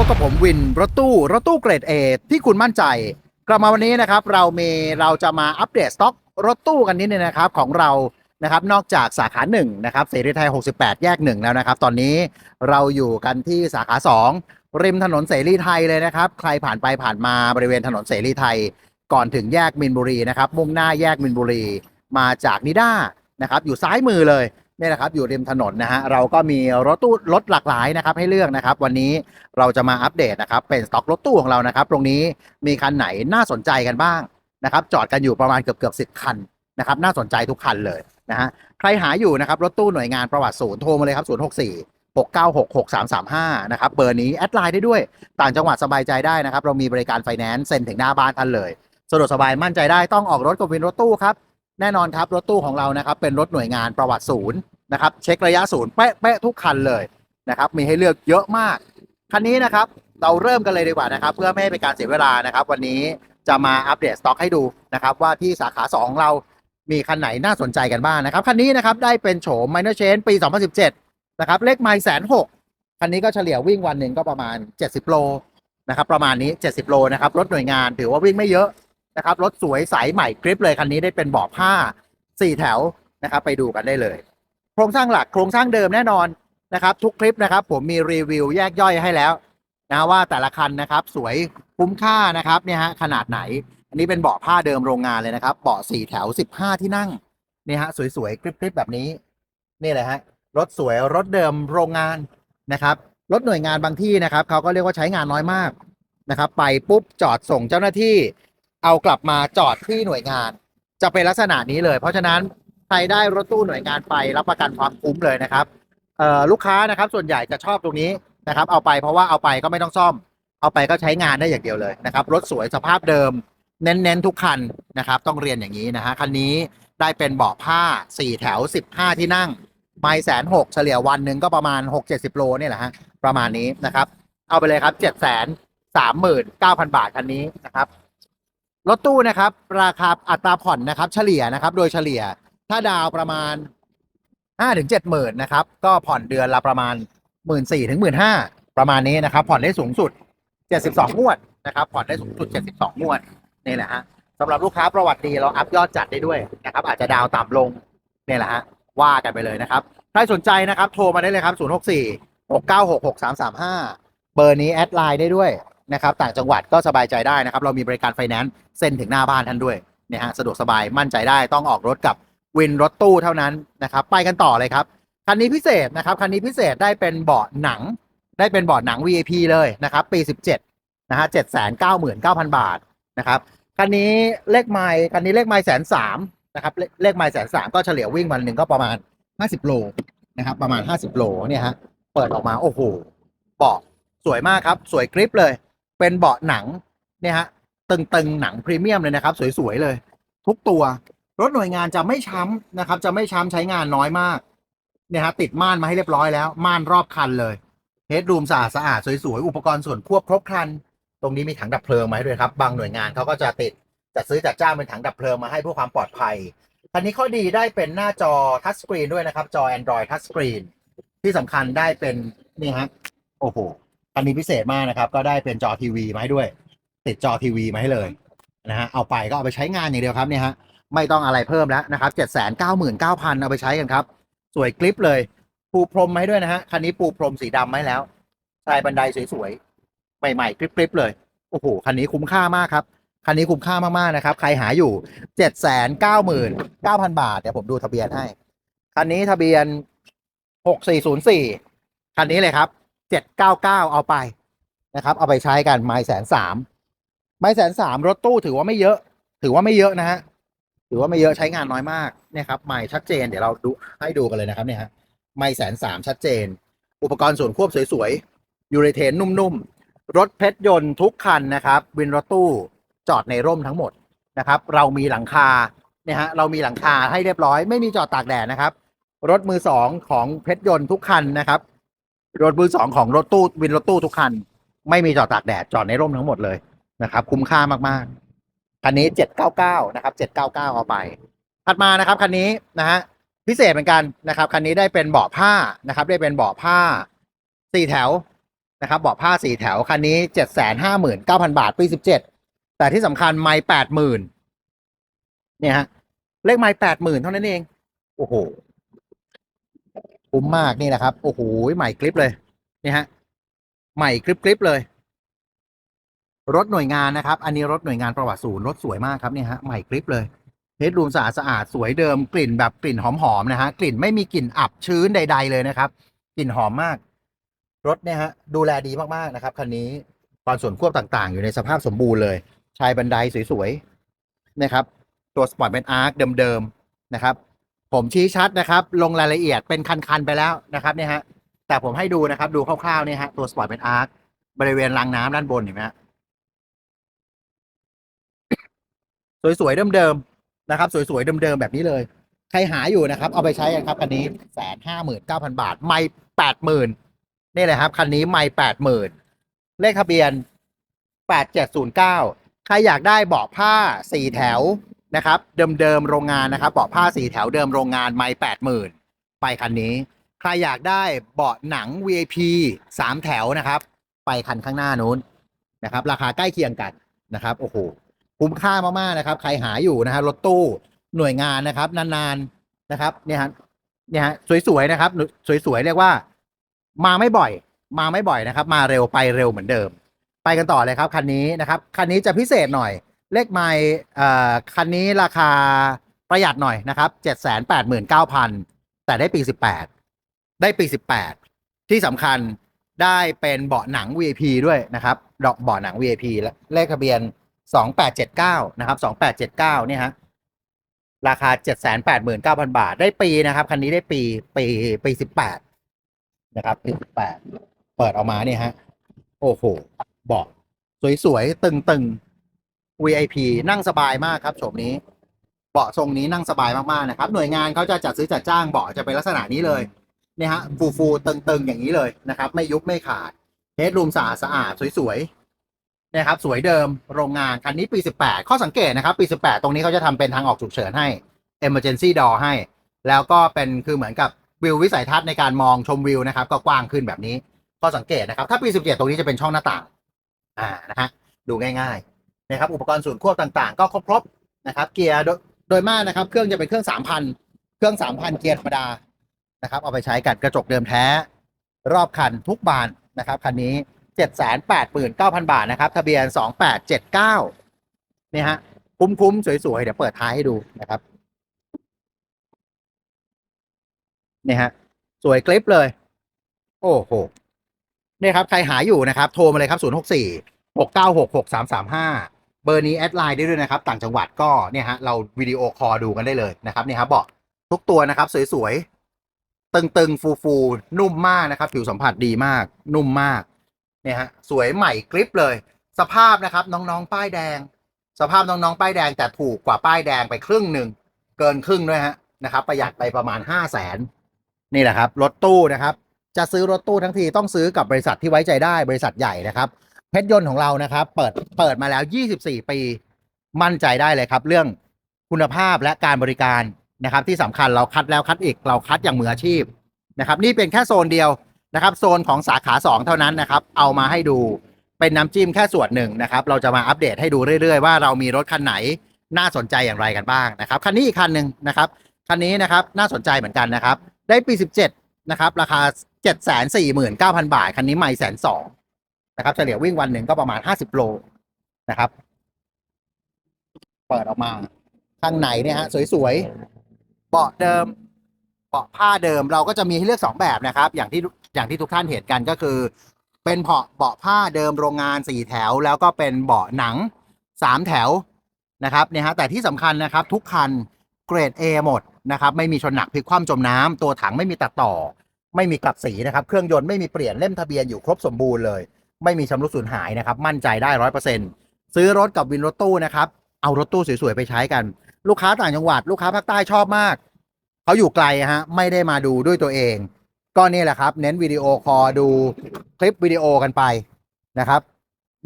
พบกับผมวินรถตู้รถตู้เกรดเอที่คุณมั่นใจ กลับมาวันนี้นะครับ เรามีเราจะมาอัปเดตสต็อกรถตู้กันนิดนึงนะครับของเรานะครับ นอกจากสาขา1นะครับเสรีไทย 68 แยก 1 แล้วนะครับ ตอนนี้เราอยู่กันที่สาขา 2 ริมถนนเสรีไทยเลยนะครับ ใครผ่านไปผ่านมาบริเวณถนนเสรีไทย ก่อนถึงแยกมินบุรีนะครับมุ่งหน้าแยกมินบุรี มาจากนิด้านะครับอยู่ซ้ายมือเลย นี่ยนะครับอยู่ริมถนนนะฮะเราก็มีรถตู้รถหลากหลายนะครับให้เลือกนะครับ วันนี้เราจะมาอัปเดตนะครับเป็นสต็อกรถตู้ของเรานะครับ ตรงนี้มีคันไหนน่าสนใจกันบ้างนะครับ จอดกันอยู่ประมาณเกือบเกือบสิบคันนะครับ น่าสนใจทุกคันเลยนะฮะใครหาอยู่นะครับรถตู้หน่วยงานประวัติศูนย์โทรมาเลยครับ0 6 4 6 9 6 6 3 3 5 นะครับ เบอร์นี้แอดไลน์ได้ด้วย ต่างจังหวัดสบายใจได้นะครับ เรามีบริการไฟแนนซ์เซ็นถึงหน้าบ้านท่านเลย สะดวกสบายมั่นใจได้ต้องออกรถกับวินรถตู้ครับ แน่นอนครับรถตู้ของเรานะครับเป็นรถหน่วยงานประวัติศูนย์นะครับเช็คระยะศูนย์เป๊ะเป๊ะทุกคันเลยนะครับมีให้เลือกเยอะมากคันนี้นะครับเราเริ่มกันเลยดีกว่านะครับ เพื่อไม่ให้เป็นการเสียเวลานะครับ วันนี้จะมาอัปเดตสต็อกให้ดูนะครับว่าที่สาขา2ของเรามีคันไหนน่าสนใจกันบ้างนะครับคันนี้นะครับได้เป็นโฉม Minor Change ปี 2017 นะครับเลขไมล์แสนหกคันนี้ก็เฉลี่ยวิ่งวันหนึ่งก็ประมาณ 70 โลนะครับประมาณนี้ 70 โลนะครับรถหน่วยงานถือว่าวิ่งไม่เยอะ นะครับรถสวยใสใหม่กริปเลยคันนี้ได้เป็นเบาะผ้า 4 แถวนะครับ ไปดูกันได้เลย โครงสร้างหลักโครงสร้างเดิมแน่นอนนะครับ ทุกคลิปนะครับ ผมมีรีวิวแยกย่อยให้แล้วนะว่าแต่ละคันนะครับ สวยคุ้มค่านะครับเนี่ยฮะขนาดไหน อันนี้เป็นเบาะผ้าเดิมโรงงานเลยนะครับเบาะ4แถว 15 ที่นั่งเนี่ยฮะสวยๆกริบๆแบบนี้นี่เลยฮะรถสวยรถเดิมโรงงานนะครับรถหน่วยงานบางที่นะครับเขาก็เรียกว่าใช้งานน้อยมากนะครับ ไปปุ๊บจอดส่งเจ้าหน้าที่ เอากลับมาจอดที่หน่วยงาน จะเป็นลักษณะนี้เลย เพราะฉะนั้นใครได้รถตู้หน่วยงานไปรับประกันความคุ้มเลยนะครับลูกค้านะครับส่วนใหญ่จะชอบตรงนี้นะครับ เอาไปเพราะว่าเอาไปก็ไม่ต้องซ่อม เอาไปก็ใช้งานได้อย่างเดียวเลยนะครับ รถสวยสภาพเดิม เน้นๆทุกคันนะครับ ต้องเรียนอย่างนี้นะฮะคันนี้ได้เป็นเบาะผ้า 4 แถว 15 ที่นั่งไม่แสนหกเฉลี่ยวันหนึ่งก็ประมาณ 6-70 โลเนี่ยแหละฮะประมาณนี้นะครับ เอาไปเลยครับ7 3 9 0 0 0 บาทคันนี้นะครับ รถตู้นะครับ ราคาอัตราผ่อนนะครับ เฉลี่ยนะครับ โดยเฉลี่ยถ้าดาวประมาณห้าถึงเจ็ดหมื่นนะครับ ก็ผ่อนเดือนละประมาณหมื่นสี่ถึงหมื่นห้าประมาณนี้นะครับ ผ่อนได้สูงสุดเจ็ดสิบสองงวดนะครับ ผ่อนได้สูงสุดเจ็ดสิบสองงวดนี่แหละฮะสำหรับลูกค้าประวัติดีเราอัพยอดจัดได้ด้วยนะครับ อาจจะดาวต่ำลงนี่แหละฮะว่ากันไปเลยนะครับ ใครสนใจนะครับ โทรมาได้เลยครับศูนย์หกสี่หกเก้าหกหกสามสามห้าเบอร์นี้แอดไลน์ได้ด้วย นะครับต่างจังหวัดก็สบายใจได้นะครับ เรามีบริการไฟแนนซ์เซ็นถึงหน้าบ้านท่านด้วยเนี่ยฮะสะดวกสบายมั่นใจได้ต้องออกรถกับวินรถตู้เท่านั้นนะครับ ไปกันต่อเลยครับ คันนี้พิเศษนะครับ คันนี้พิเศษได้เป็นเบาะหนัง ได้เป็นเบาะหนัง VIP เลยนะครับ ปี 17นะฮะ799,000บาทนะครับคันนี้เลขไมล์คันนี้เลขไมล์แสนสามนะครับเลเลขไมล์แสนสามก็เฉลี่ยวิ่งวันหนึ่งก็ประมาณ50โลนะครับ ประมาณ50โลเนี่ยฮะเปิดออกมาโอ้โหเบาะสวยมากครับ สวยกริปเลย เป็นเบาะหนังเนี่ยฮะตึงๆหนังพรีเมียมเลยนะครับ สวยๆเลย ทุกตัว รถหน่วยงานจะไม่ช้ำนะครับ จะไม่ช้ำใช้งานน้อยมากเนี่ยฮะติดม่านมาให้เรียบร้อยแล้วม่านรอบคันเลยเฮดรูมสะอาดสะอาดสวยๆอุปกรณ์ส่วนควบครบครัน ตรงนี้มีถังดับเพลิงมาให้ด้วยครับ บางหน่วยงานเขาก็จะติดจัดซื้อจัดจ้างเป็นถังดับเพลิงมาให้เพื่อความปลอดภัยคันนี้ข้อดีได้เป็นหน้าจอทัชสกรีนด้วยนะครับ จอ Android ทัชสกรีนที่สำคัญได้เป็นนี่ฮะโอ้โห คันนี้พิเศษมากนะครับ ก็ได้เป็นจอทีวีมาให้ด้วย ติดจอทีวีมาให้เลยนะฮะเอาไปก็เอาไปใช้งานอย่างเดียวครับเนี่ยฮะไม่ต้องอะไรเพิ่มแล้วนะครับเจ็ดแสนเก้าหมื่นเก้าพันเอาไปใช้กันครับ สวยกริปเลย ปูพรมมาให้ด้วยนะฮะคันนี้ปูพรมสีดำมาให้แล้วชายบันไดสวยๆใหม่ๆกริบๆเลยโอ้โหคันนี้คุ้มค่ามากครับคันนี้คุ้มค่ามากๆนะครับ ใครหาอยู่เจ็ดแสนเก้าหมื่นเก้าพันบาทเดี๋ยวผมดูทะเบียนให้คันนี้ทะเบียนหกสี่ศูนย์สี่คันนี้เลยครับ เจ็ดเก้าเก้าเอาไปนะครับ เอาไปใช้กันไม้แสนสามไม่แสนสามรถตู้ถือว่าไม่เยอะ ถือว่าไม่เยอะนะฮะถือว่าไม่เยอะใช้งานน้อยมากเนี่ยครับไม่ชัดเจนเดี๋ยวเราดูให้ดูกันเลยนะครับเนี่ยฮะไม่แสนสามชัดเจน อุปกรณ์ส่วนควบสวยๆยูเรเทนนุ่มๆรถเพชรยนต์ทุกคันนะครับวินรถตู้จอดในร่มทั้งหมดนะครับ เรามีหลังคาเนี่ยฮะเรามีหลังคาให้เรียบร้อย ไม่มีจอดตากแดดนะครับ รถมือสองของเพชรยนต์ทุกคันนะครับ รถมือสองของรถตู้วินรถตู้ทุกคัน ไม่มีจอดตากแดดจอดในร่มทั้งหมดเลยนะครับ คุ้มค่ามากๆ คันนี้799นะครับ799เก้าเก้าเอาไปถัดมานะครับคันนี้นะฮะพิเศษเหมือนกันนะครับคันนี้ได้เป็นเบาะผ้านะครับ ได้เป็นเบาะผ้าสี่แถวนะครับเบาะผ้าสี่แถวคันนี้เจ็ดแสนห้าหมื่นเก้าพันบาทปีสิบเจ็ดแต่ที่สำคัญไม่แปดหมื่นเนี่ยฮะเลขไม่แปดหมื่นเท่านั้นเอง โอ้โห คุ้มมากนี่นะครับ โอ้โหใหม่คลิปเลยนี่ฮะใหม่คลิปคลิปเลย รถหน่วยงานนะครับ อันนี้รถหน่วยงานประวัติศูนย์รถสวยมากครับเนี่ยฮะใหม่คลิปเลยเฮดรูมสะอาดสะอาดสวยเดิมกลิ่นแบบกลิ่นหอมๆนะฮะกลิ่นไม่มีกลิ่นอับชื้นใด ๆ เลยนะครับกลิ่นหอมมาก รถเนี่ยฮะดูแลดีมากๆนะครับคันนี้ตอนส่วนควบต่างๆ อยู่ในสภาพสมบูรณ์เลย ชายบันไดสวยๆนะครับ ตัวสปอร์ตเป็นอาร์คเดิมๆนะครับ ผมชี้ชัดนะครับ ลงรายละเอียดเป็นคัน ๆ ไปแล้วนะครับเนี่ยฮะแต่ผมให้ดูนะครับ ดูคร่าวๆเนี่ยฮะตัวสปอร์ตเป็นอาร์คบริเวณรางน้ำด้านบนเห็นไหมฮะสวยๆเดิมๆนะครับ สวยๆเดิมๆแบบนี้เลย ใครหาอยู่นะครับ เอาไปใช้กันครับคันนี้แสนห้าหมื่นเก้าพันบาท ไม่แปดหมื่นนี่เลยครับคันนี้ไม่แปดหมื่นเลขทะเบียนแปดเจ็ดศูนย์เก้าใครอยากได้เบาะผ้าสี่แถว นะครับเดิมๆโรงงานนะครับเบาะผ้าสีแถวเดิมโรงงานไม่แปดหมื่นไปคันนี้ ใครอยากได้เบาะหนัง VIP สามแถวนะครับ ไปคันข้างหน้านู้นนะครับ ราคาใกล้เคียงกันนะครับโอ้โหคุ้มค่ามากๆนะครับ ใครหาอยู่นะฮะรถตู้หน่วยงานนะครับนานๆนะครับเนี่ยฮะเนี่ยฮะสวยๆนะครับ สวยๆเรียกว่า มาไม่บ่อย มาไม่บ่อยนะครับ มาเร็วไปเร็วเหมือนเดิม ไปกันต่อเลยครับคันนี้นะครับคันนี้จะพิเศษหน่อย เลขไมล์เอ่อคันนี้ราคาประหยัดหน่อยนะครับเจ็ดแสนแปดหมื่นเก้าพันแต่ได้ปีสิบแปดได้ปีสิบแปดที่สำคัญได้เป็นเบาะหนัง VIP ด้วยนะครับดอกเบาะหนัง VIP และเลขทะเบียน2879นะครับ2879เนี่ยฮะราคา789,000บาท ได้ปีนะครับ คันนี้ได้ปีปีปี18นะครับปี18เปิดออกมาเนี่ยฮะ โอ้โหเบาะสวยๆตึงๆ VIP นั่งสบายมากครับโฉมนี้ เบาะทรงนี้นั่งสบายมากๆนะครับ หน่วยงานเขาจะจัดซื้อจัดจ้างเบาะจะเป็นลักษณะนี้เลยเนี่ยฮะฟูๆตึงๆอย่างนี้เลยนะครับ ไม่ยุบไม่ขาดเฮดรูมสะอาดสะอาดสวยๆนะครับ สวยเดิมโรงงานคันนี้ปี 18 ข้อสังเกตนะครับ ปี 18 ตรงนี้เขาจะทำเป็นทางออกฉุกเฉินให้ emergency door ให้ แล้วก็เป็นคือเหมือนกับวิววิสัยทัศน์ในการมองชมวิวนะครับ ก็กว้างขึ้นแบบนี้ข้อสังเกตนะครับ ถ้าปี 17 ตรงนี้จะเป็นช่องหน้าต่างอ่านะฮะดูง่าย ๆ นะครับอุปกรณ์ส่วนควบต่างๆ ก็ครบๆนะครับ เกียร์โดยมากนะครับ เครื่องจะเป็นเครื่อง3,000เครื่อง3,000เกียร์ธรรมดานะครับ เอาไปใช้กันกระจกเดิมแท้ รอบคันทุกบานนะครับคันนี้789,000บาทนะครับทะเบียน2879นี่ฮะคุ้มๆสวยๆเดี๋ยวเปิดท้ายให้ดูนะครับนี่ฮะสวยคลิปเลย โอ้โหนี่ครับ ใครหาอยู่นะครับ โทรมาเลยครับ 064 696 6335เบอร์นี้แอดไลน์ได้ด้วยนะครับ ต่างจังหวัดก็เนี่ยฮะเราวิดีโอคอลดูกันได้เลยนะครับนี่ครับเบาะทุกตัวนะครับ สวยๆ ตึงๆ ฟูๆ นุ่มมากนะครับ ผิวสัมผัสดีมาก นุ่มมากเนี่ยฮะสวยใหม่กริปเลย สภาพนะครับน้องๆ ป้ายแดง สภาพน้องๆ ป้ายแดงแต่ถูกกว่าป้ายแดงไปครึ่งหนึ่งเกินครึ่งด้วยฮะนะครับ ประหยัดไปประมาณ5 0 0แสนนี่แหละครับรถตู้นะครับ จะซื้อรถตู้ทั้งทีต้องซื้อกับบริษัทที่ไว้ใจได้บริษัทใหญ่นะครับ เพชรยนต์ของเรานะครับ เปิดเปิดมาแล้ว 24 ปี มั่นใจได้เลยครับ เรื่องคุณภาพและการบริการนะครับ ที่สำคัญเราคัดแล้วคัดอีกเราคัดอย่างมืออาชีพนะครับ นี่เป็นแค่โซนเดียวนะครับ โซนของสาขา 2 เท่านั้นนะครับ เอามาให้ดูเป็นน้ำจิ้มแค่ส่วนหนึ่งนะครับ เราจะมาอัปเดตให้ดูเรื่อยๆ ว่าเรามีรถคันไหนน่าสนใจอย่างไรกันบ้างนะครับคันนี้อีกคันหนึ่งนะครับคันนี้นะครับน่าสนใจเหมือนกันนะครับ ได้ปี 17นะครับราคา 749,000 บาท คันนี้ไม่แสนสอง นะครับเฉลี่ยวิ่งวันหนึ่งก็ประมาณ50โลนะครับ เปิดออกมาข้างในเนี่ยฮะสวยๆเบาะเดิมเบาะผ้าเดิมเราก็จะมีให้เลือก2แบบนะครับ อย่างที่อย่างที่ทุกท่านเห็นกันก็คือ เป็นเบาะเบาะผ้าเดิมโรงงาน4แถว แล้วก็เป็นเบาะหนัง3แถวนะครับเนี่ยฮะแต่ที่สำคัญนะครับ ทุกคันเกรด A หมดนะครับ ไม่มีชนหนักพลิกคว่ำจมน้ำตัวถังไม่มีตัดต่อ ไม่มีกลับสีนะครับ เครื่องยนต์ไม่มีเปลี่ยนเล่มทะเบียนอยู่ครบสมบูรณ์เลย ไม่มีชำรุดสูญหายนะครับ มั่นใจได้ร้อยเปอร์เซ็นต์ซื้อรถกับวินรถตู้นะครับ เอารถตู้สวยๆไปใช้กัน ลูกค้าต่างจังหวัด ลูกค้าภาคใต้ชอบมาก เขาอยู่ไกลฮะ ไม่ได้มาดูด้วยตัวเอง ก็นี่แหละครับ เน้นวิดีโอคอดูคลิปวิดีโอกันไปนะครับ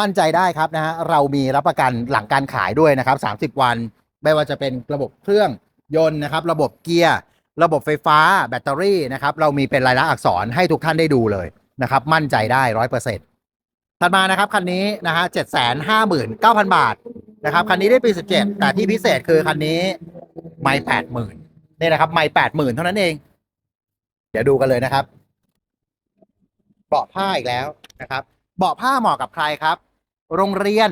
มั่นใจได้ครับนะฮะ เรามีรับประกันหลังการขายด้วยนะครับ 30 วัน ไม่ว่าจะเป็นระบบเครื่องยนต์นะครับ ระบบเกียร์ ระบบไฟฟ้า แบตเตอรี่นะครับ เรามีเป็นลายลักษณ์อักษรให้ทุกท่านได้ดูเลยนะครับ มั่นใจได้ร้อยเปอร์เซ็นต์ ถัดมานะครับคันนี้นะฮะเจ็ดแสนห้าหมื่นเก้าพันบาทนะครับคันนี้ได้ปีสิบเจ็ดแต่ที่พิเศษคือคันนี้ไม่แปดหมื่นนี่นะครับไม่แปดหมื่นเท่านั้นเอง เดี๋ยวดูกันเลยนะครับ เบาะผ้าอีกแล้วนะครับ เบาะผ้าเหมาะกับใครครับ โรงเรียน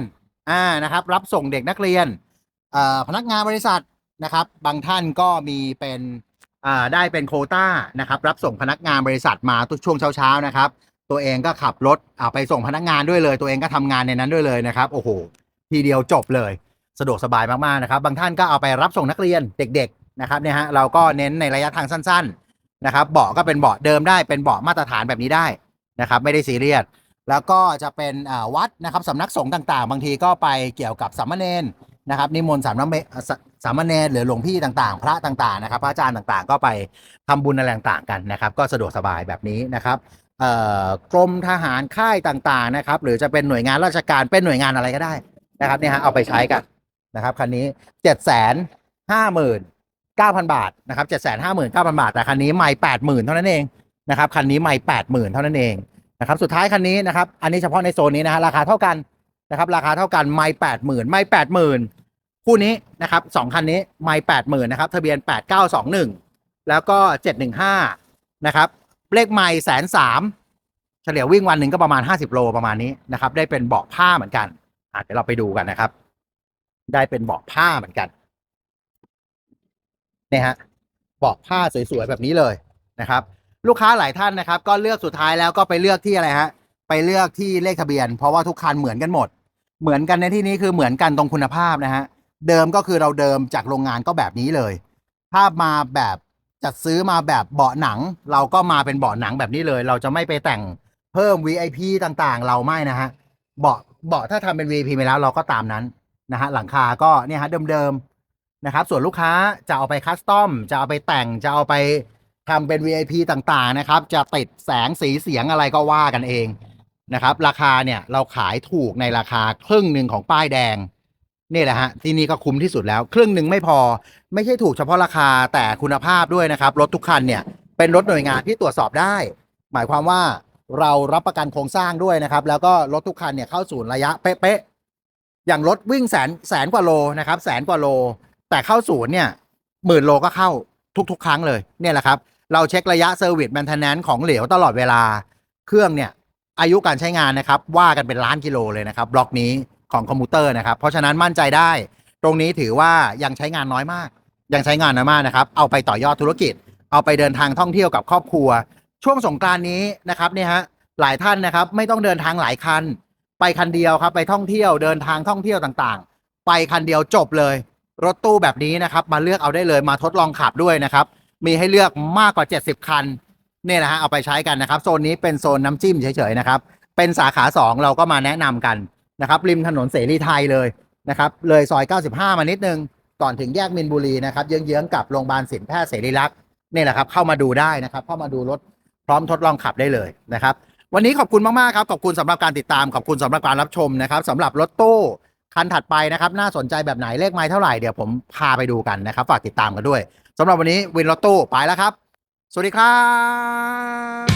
อ่านะครับ รับส่งเด็กนักเรียนอ่อพนักงานบริษัทนะครับ บางท่านก็มีเป็นอ่าได้เป็นโคต้านะครับ รับส่งพนักงานบริษัทมาทุกช่วงเช้าๆนะครับ ตัวเองก็ขับรถอ่าไปส่งพนักงานด้วยเลย ตัวเองก็ทำงานในนั้นด้วยเลยนะครับ โอ้โห ทีเดียวจบเลย สะดวกสบายมากๆนะครับ บางท่านก็เอาไปรับส่งนักเรียนเด็ก ๆนะครับเนี่ยฮะเราก็เน้นในระยะทางสั้น ๆนะครับ เบาะก็เป็นเบาะเดิมได้เป็นเบาะมาตรฐานแบบนี้ได้นะครับ ไม่ได้ซีเรียสแล้วก็จะเป็นอ่าวัดนะครับสำนักสงฆ์ต่างๆ บางทีก็ไปเกี่ยวกับสามเณรนะครับนิมนต์สามเณรสสามเณรหรือหลวงพี่ต่างๆ พระต่างๆนะครับ พระอาจารย์ต่างๆ ก็ไปทำบุญอะไรต่างๆกันนะครับ ก็สะดวกสบายแบบนี้นะครับ กรมทหารค่ายต่างๆนะครับ หรือจะเป็นหน่วยงานราชการเป็นหน่วยงานอะไรก็ได้นะครับเนี่ยฮะเอาไปใช้กันนะครับคันนี้เจ็ดแสนห้าหมื่นเก้าพันบาทนะครับเจ็ดแสนห้าหมื่นเก้าพันบาท แต่คันนี้ไม่แปดหมื่นเท่านั้นเองนะครับคันนี้ไม่แปดหมื่นเท่านั้นเองนะครับสุดท้ายคันนี้นะครับอันนี้เฉพาะในโซนนี้นะฮะราคาเท่ากันนะครับราคาเท่ากันไม่แปดหมื่นไม่แปดหมื่นคู่นี้นะครับสองคันนี้ไม่แปดหมื่นนะครับทะเบียนแปดเก้าสองหนึ่งแล้วก็เจ็ดหนึ่งห้านะครับ เลขไม่แสนสามเฉลี่ยวิ่งวันหนึ่งก็ประมาณห้าสิบโลประมาณนี้นะครับ ได้เป็นเบาะผ้าเหมือนกันอะเดี๋ยวเราไปดูกันนะครับ ได้เป็นเบาะผ้าเหมือนกันเนี่ยฮะเบาะผ้าสวยๆแบบนี้เลยนะครับ ลูกค้าหลายท่านนะครับ ก็เลือกสุดท้ายแล้วก็ไปเลือกที่อะไรฮะไปเลือกที่เลขทะเบียน เพราะว่าทุกคันเหมือนกันหมด เหมือนกันในที่นี้คือเหมือนกันตรงคุณภาพนะฮะเดิมก็คือเราเดิมจากโรงงานก็แบบนี้เลยถ้ามาแบบ จัดซื้อมาแบบเบาะหนัง เราก็มาเป็นเบาะหนังแบบนี้เลย เราจะไม่ไปแต่งเพิ่ม VIP ต่างๆ เราไม่นะฮะเบาะเบาะถ้าทำเป็น VIP ไปแล้วเราก็ตามนั้นนะฮะหลังคาก็เนี่ยฮะเดิมๆนะครับ ส่วนลูกค้าจะเอาไปคัสตอมจะเอาไปแต่งจะเอาไปทำเป็น VIP ต่างๆนะครับ จะติดแสงสีเสียงอะไรก็ว่ากันเองนะครับ ราคาเนี่ยเราขายถูกในราคาครึ่งหนึ่งของป้ายแดง นี่แหละฮะที่นี่ก็คุ้มที่สุดแล้ว ครึ่งหนึ่งไม่พอ ไม่ใช่ถูกเฉพาะราคาแต่คุณภาพด้วยนะครับ รถทุกคันเนี่ยเป็นรถหน่วยงานที่ตรวจสอบได้ หมายความว่าเรารับประกันโครงสร้างด้วยนะครับ แล้วก็รถทุกคันเนี่ยเข้าศูนย์ระยะเป๊ะๆอย่างรถวิ่งแสนแสนกว่าโลนะครับ แสนกว่าโล แต่เข้าศูนย์เนี่ยหมื่นโลก็เข้าทุก ๆ ครั้งเลยเนี่ยแหละครับ เราเช็คระยะเซอร์วิสแมนเทนแนนของเหลวตลอดเวลาเครื่องเนี่ยอายุการใช้งานนะครับว่ากันเป็นล้านกิโลเลยนะครับบล็อกนี้ ของคอมพิวเตอร์นะครับ เพราะฉะนั้นมั่นใจได้ ตรงนี้ถือว่ายังใช้งานน้อยมาก ยังใช้งานน้อยมากนะครับ เอาไปต่อยอดธุรกิจ เอาไปเดินทางท่องเที่ยวกับครอบครัว ช่วงสงกรานนี้นะครับเนี่ยฮะหลายท่านนะครับไม่ต้องเดินทางหลายคัน ไปคันเดียวครับไปท่องเที่ยวเดินทางท่องเที่ยวต่างๆ ไปคันเดียวจบเลย รถตู้แบบนี้นะครับ มาเลือกเอาได้เลยมาทดลองขับด้วยนะครับ มีให้เลือกมากกว่า 70 คันเนี่ยนะฮะเอาไปใช้กันนะครับ โซนนี้เป็นโซนน้ำจิ้มเฉยๆนะครับ เป็นสาขา 2 เราก็มาแนะนำกัน นะครับริมถนนเสรีไทยเลยนะครับเลยซอย 95 มานิดนึง ก่อนถึงแยกมินบุรีนะครับเยื้องๆกับโรงพยาบาลศิลแพทย์เสรีรักษ์นี่แหละครับเข้ามาดูได้นะครับเข้ามาดูรถพร้อมทดลองขับได้เลยนะครับวันนี้ขอบคุณมากๆครับขอบคุณสำหรับการติดตามขอบคุณสำหรับการรับชมนะครับสำหรับรถตู้คันถัดไปนะครับน่าสนใจแบบไหนเลขไม้เท่าไหร่เดี๋ยวผมพาไปดูกันนะครับฝากติดตามกันด้วยสำหรับวันนี้วินรถตู้ไปแล้วครับ สวัสดีครับ